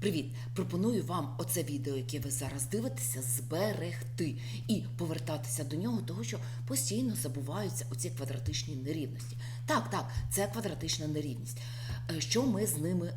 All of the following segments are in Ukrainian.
Привіт! Пропоную вам оце відео, яке ви зараз дивитеся, зберегти і повертатися до нього, того що постійно забуваються оці квадратичні нерівності. Так, так, це квадратична нерівність. Е, Що ми з ними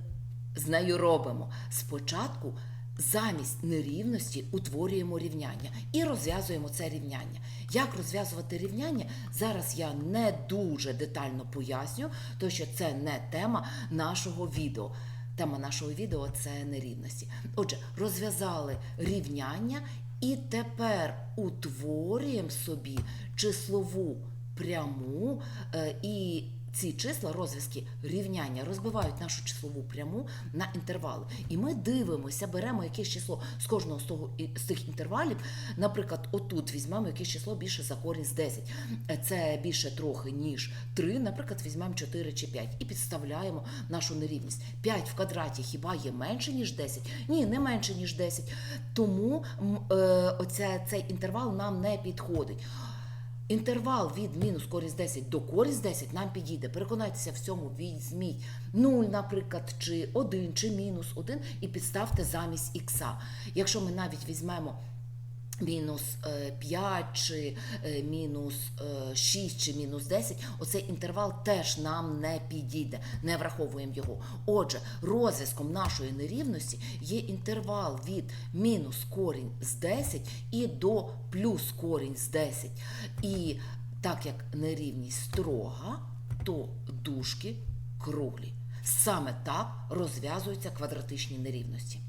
з нею робимо? Спочатку замість нерівності утворюємо рівняння і розв'язуємо це рівняння. Як розв'язувати рівняння? Зараз я не дуже детально поясню, тому що це не тема нашого відео. Тема нашого відео це нерівності. Отже, розв'язали рівняння і тепер утворюємо собі числову пряму е, і. Ці числа, розв'язки рівняння розбивають нашу числову пряму на інтервали. І ми дивимося, беремо якесь число з кожного з, того, з цих інтервалів. Наприклад, отут візьмемо якесь число більше за корінь з 10. Е, Це більше трохи, ніж 3. Наприклад, візьмемо 4 чи 5 і підставляємо нашу нерівність. 5 в квадраті хіба є менше, ніж 10? Ні, не менше, ніж 10. Тому е, оця, цей інтервал нам не підходить. Інтервал від мінус користь 10 до користь 10 нам підійде. Переконайтеся в цьому, візьміть 0, наприклад, чи 1, чи мінус 1 і підставте замість ікса. Якщо ми навіть візьмемо мінус е, 5, чи е, мінус е, 6, чи мінус 10, оцей інтервал теж нам не підійде, не враховуємо його. Отже, розв'язком нашої нерівності є інтервал від мінус корінь з 10 і до плюс корінь з 10. І так як нерівність строга, то дужки круглі. Саме так розв'язуються квадратичні нерівності.